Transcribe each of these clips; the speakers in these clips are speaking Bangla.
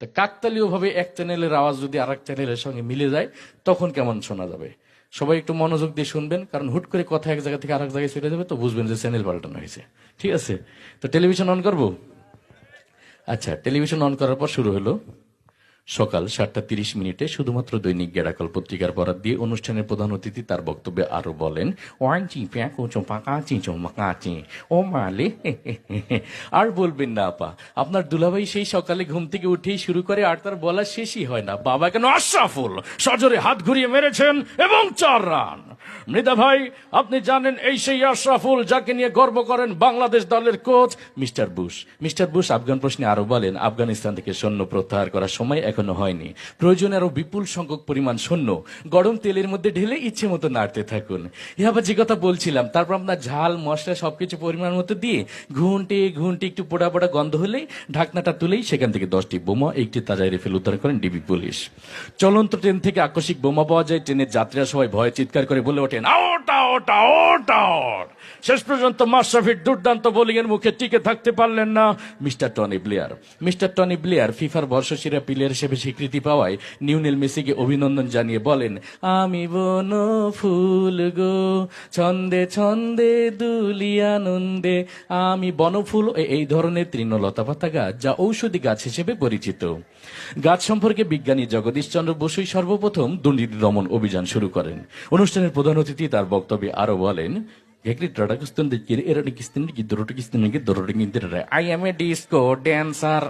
তা কাকতালীয় ভাবে এক চ্যানেলের আওয়াজ যদি আর এক চ্যানেলের সঙ্গে মিলে যায়, তখন কেমন শোনা যাবে? সবাই একটু মনোযোগ দিয়ে শুনবেন, কারণ হুট করে কথা এক জায়গা থেকে আরেক জায়গায় চলে যাবে, তো বুঝবেন যে চ্যানেল পাল্টানো হয়েছে। ঠিক আছে? তো টেলিভিশন অন করব? আচ্ছা টেলিভিশন অন করার পর শুরু হলো। সকাল সাতটা তিরিশ মিনিটে শুধুমাত্র দৈনিক গেরাকল পত্রিকার বরাদ দিয়ে অনুষ্ঠানের প্রধান অতিথি তার বক্তব্যে আরও বলেন চি আর বলবেন না, আপা, আপনার দুলাভাই সেই সকালে ঘুম থেকে উঠেই শুরু করে আর তার বলা শেষই হয় না। বাবা কেন আশরাফুল সজরে হাত ঘুরিয়ে মেরেছেন এবং চার রান। মৃদা ভাই, আপনি জানেন এই সেই আশরাফুল যাকে নিয়ে গর্ব করেন বাংলাদেশ দলের coach mister Bush. Mister Bush Afghan প্রশ্নে আরও বলেন, আফগানিস্তান থেকে সৈন্য প্রত্যাহার করার সময় এখনও হয়নি। প্রয়োজনে আরও বিপুল সংখ্যক পরিমাণ সৈন্য গরম তেলের মধ্যে ঢেলে ইচ্ছে মতো নাড়তে থাকুন। এ আবার যে কথা বলছিলাম, তারপর আপনার ঝাল, মশলা সবকিছু পরিমাণ মতো দিয়ে ঘুনটে ঘুনটে একটু পোড়া পোড়া গন্ধ হলেই ঢাকনাটা তুলেই সেখান থেকে দশটি বোমা, একটি তাজা রেফেল উদ্ধার করেন ডিবি পুলিশ। চলন্ত ট্রেন থেকে আকস্মিক বোমা পাওয়া যায়, ট্রেনের যাত্রীরা সবাই ভয়ে চিৎকার করে বলে ওঠেন আউট আউট আউট আউট শেষ পর্যন্ত মাশরাফির দুর্দান্ত বোলিং এর মুখে টিকে থাকতে পারলেন না mister Tony Blair. Mister Tony Blair ফিফার বর্ষসেরা প্লেয়ার হিসেবে স্বীকৃতি পাওয়ায় নিউনেল মেসিকে অভিনন্দন জানিয়ে বলেন, আমি বন ফুল গো, ছন্দে ছন্দে দুলি আনন্দে আমি বনফুল এই ধরনের তৃণলতা পাতা গাছ যা ঔষধি গাছ হিসেবে পরিচিত। গাছ সম্পর্কে বিজ্ঞানী জগদীশ চন্দ্র বসুই সর্বপ্রথম দুর্নীতি দমন অভিযান শুরু করেন। অনুষ্ঠানের প্রধান অতিথি তার বক্তব্যে আরও বলেন এ ড্যান্সার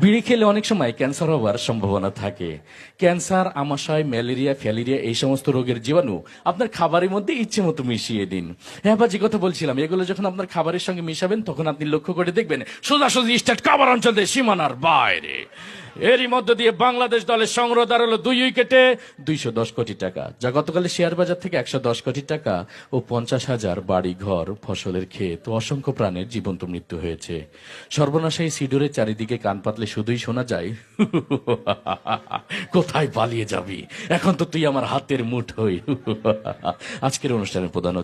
বিড়ি খেলে অনেক সময় ক্যান্সার হওয়ার সম্ভাবনা থাকে ক্যান্সার আমাশয় ম্যালেরিয়া ফ্যালেরিয়া এই সমস্ত রোগের জীবাণু আপনার খাবারের মধ্যে ইচ্ছে মতো মিশিয়ে দিন। হ্যাঁ বা যে কথা বলছিলাম, এগুলো যখন আপনার খাবারের সঙ্গে মিশাবেন, তখন আপনি লক্ষ্য করে দেখবেন সোজাসুজি স্টেট খাবার অঞ্চল সীমানার বাইরে। এরই মধ্য দিয়ে বাংলাদেশ দলের সংগ্রহ দাঁড়াল দুই উইকেটে দুইশো দশ কোটি টাকা, যা গতকালে শেয়ার বাজার থেকে একশো দশ কোটি টাকা ও পঞ্চাশ হাজার বাড়ি ঘর, ফসলের ক্ষেত অসংখ্য প্রাণের জীবন্ত মৃত্যু হয়েছে। সর্বনাশা এই সিডোরের চারিদিকে কান পাতলে শুধুই শোনা যায়, কোথায় পালিয়ে যাবি? এখন তো তুই আমার হাতের মুঠোই। আজকের অনুষ্ঠানের প্রধান